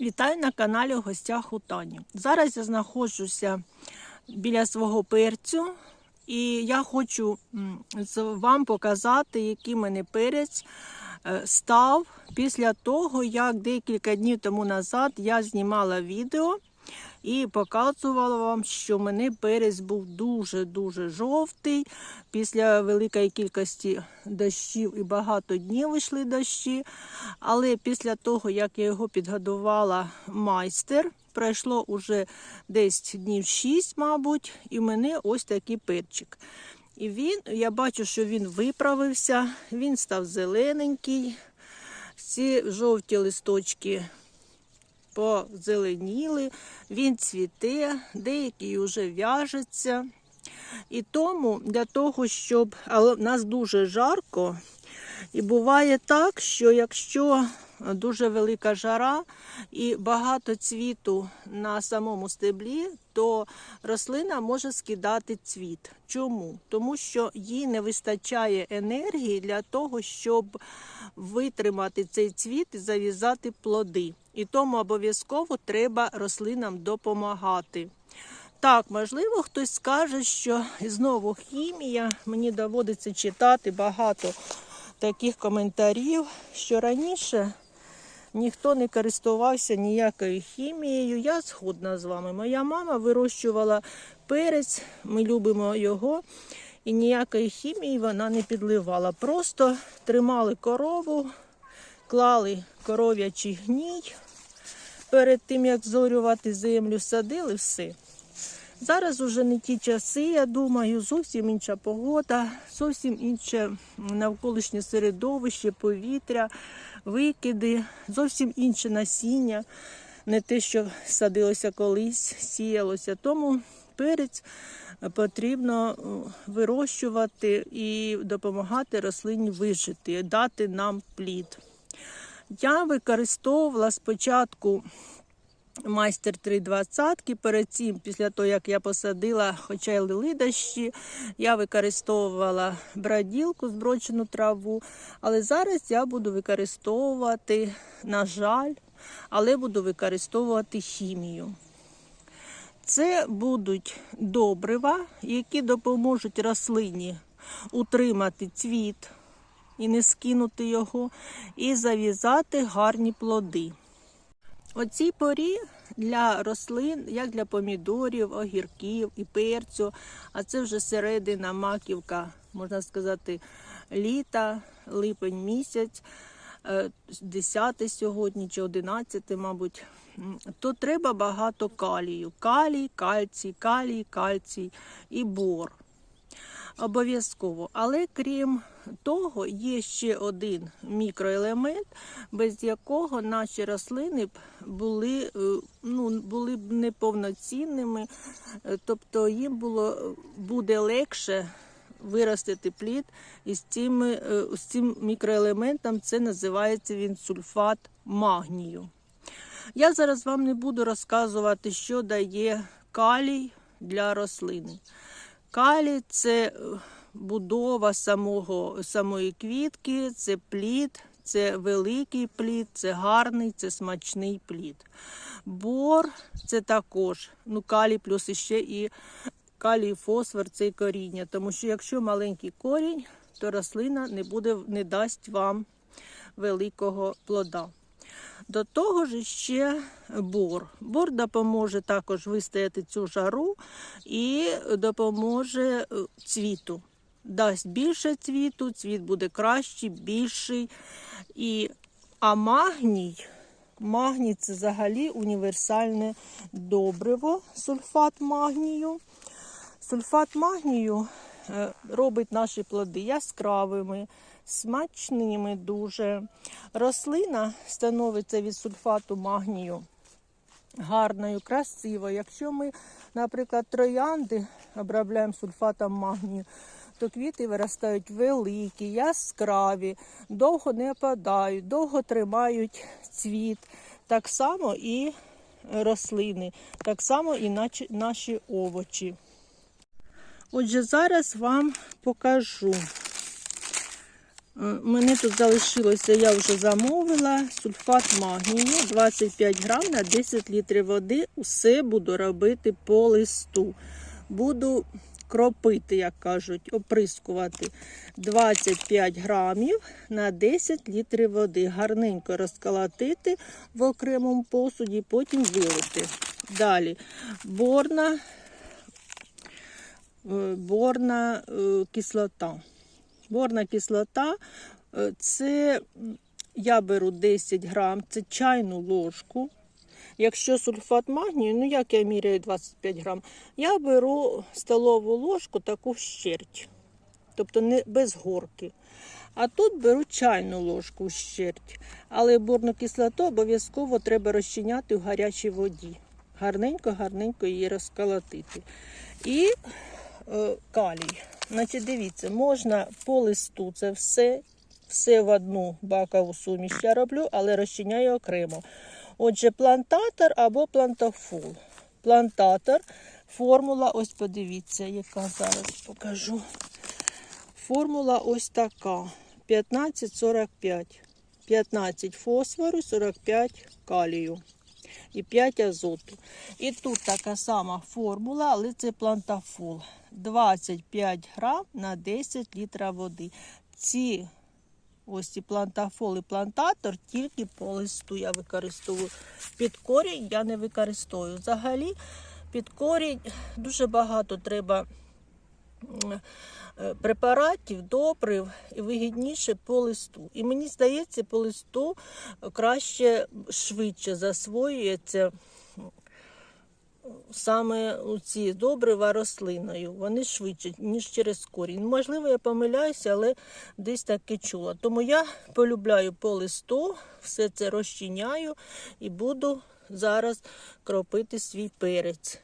Вітаю на каналі в гостях у Тані. Зараз я знаходжуся біля свого перцю, і я хочу вам показати, який мене перець е, став після того, як декілька днів тому назад я знімала відео і показувала вам, що мене перець був дуже-дуже жовтий. Після великої кількості дощів і багато днів вийшли дощі. Але після того, як я його підгодувала майстер, пройшло уже десь днів 6, мабуть, і мене ось такий перчик. І він, я бачу, що він виправився, він став зелененький. Ці жовті листочки позеленіли, він цвіте, деякий вже в'яжеться. І тому для того, щоб але в нас дуже жарко, і буває так, що якщо дуже велика жара і багато цвіту на самому стеблі, то рослина може скидати цвіт. Чому? Тому що їй не вистачає енергії для того, щоб витримати цей цвіт і зав'язати плоди. І тому обов'язково треба рослинам допомагати. Так, можливо, хтось скаже, що знову хімія. Мені доводиться читати багато таких коментарів, що раніше ніхто не користувався ніякою хімією. Я згодна з вами. Моя мама вирощувала перець, ми любимо його, і ніякої хімії вона не підливала. Просто тримали корову, клали коров'ячий гній перед тим, як зорювати землю, садили все. Зараз уже не ті часи, я думаю, зовсім інша погода, зовсім інше навколишнє середовище, повітря, викиди, зовсім інше насіння, не те, що садилося колись, сіялося. Тому перець потрібно е, вирощувати і допомагати рослині вижити, дати нам плід. Я використовувала спочатку майстер 320 перед цим, після того, як я посадила, хоча й лили дощі, я використовувала броділку, зброчену траву. Але зараз я буду використовувати, на жаль, але буду використовувати хімію. Це будуть добрива, які допоможуть рослині утримати цвіт і не скинути його, і зав'язати гарні плоди. У цій порі для рослин, як для помідорів, огірків і перцю, а це вже середина маківка, можна сказати, літа, липень місяць, е, 10 сьогодні чи 11, мабуть, то треба багато калію. Калій, кальцій, калій, кальцій і бор. Обов'язково. Але крім того, є ще один мікроелемент, без якого наші рослини б були, е, ну, були б неповноцінними, тобто їм було, буде легше виростити плід із цим, е, з цим мікроелементом, це називається він сульфат магнію. Я зараз вам не буду розказувати, що дає калій для рослини. Калій це е, будова самого, самої квітки, це плід, це великий плід, це гарний, це смачний плід. Бор це також ну, калій плюс іще і калій, фосфор це коріння. Тому що якщо маленький корінь, то рослина не буде, не дасть вам великого плода. До того ж ще бор. Бор допоможе також вистояти цю жару і допоможе е, цвіту. Дасть більше цвіту, цвіт буде кращий, більший. І, а магній, магній це взагалі універсальне добриво, сульфат магнію. Сульфат магнію робить наші плоди яскравими, смачними дуже. Рослина становиться від сульфату магнію гарною, красивою. Якщо ми, наприклад, троянди обробляємо сульфатом магнію, то квіти виростають великі, яскраві, довго не опадають, довго тримають цвіт. Так само і рослини, так само і наші овочі. Отже, зараз вам покажу. Е, Мене тут залишилося, я вже замовила сульфат магнію 25 грам на 10 літрів води. Усе буду робити по листу. Буду кропити, як кажуть, оприскувати 25 грамів на 10 літрів води. Гарненько розколотити в окремому посуді, потім вилити. Далі борна, борна е, кислота. Борна кислота е, це я беру 10 грам, це чайну ложку. Якщо сульфат магнію, ну як я міряю 25 грам, я беру столову ложку таку щерть, тобто не без горки. А тут беру чайну ложку щерть. Але борну кислоту обов'язково треба розчиняти в гарячій воді. Гарненько-гарненько її розколотити. І е, калій. Значить, дивіться, можна по листу це все, все в одну бакову суміш я роблю, але розчиняю окремо. Отже, плантатор або плантафул. Плантатор, формула, ось подивіться, яка зараз покажу. Формула ось така: 15-45. 15 фосфору, 45 калію і 5 азоту. І тут така сама формула, але це плантафул. 25 грам на 10 літрів води. Ці ось ці плантафол і плантатор тільки по листу я використовую. Під корінь я не використовую. Взагалі, під корінь дуже багато треба препаратів, добрив і вигідніше по листу. І мені здається, по листу краще швидше засвоюється саме ці добрива рослиною. Вони швидше, ніж через корінь. Можливо, я помиляюся, але десь таки чула. Тому я полюбляю по листу, все це розчиняю і буду зараз кропити свій перець.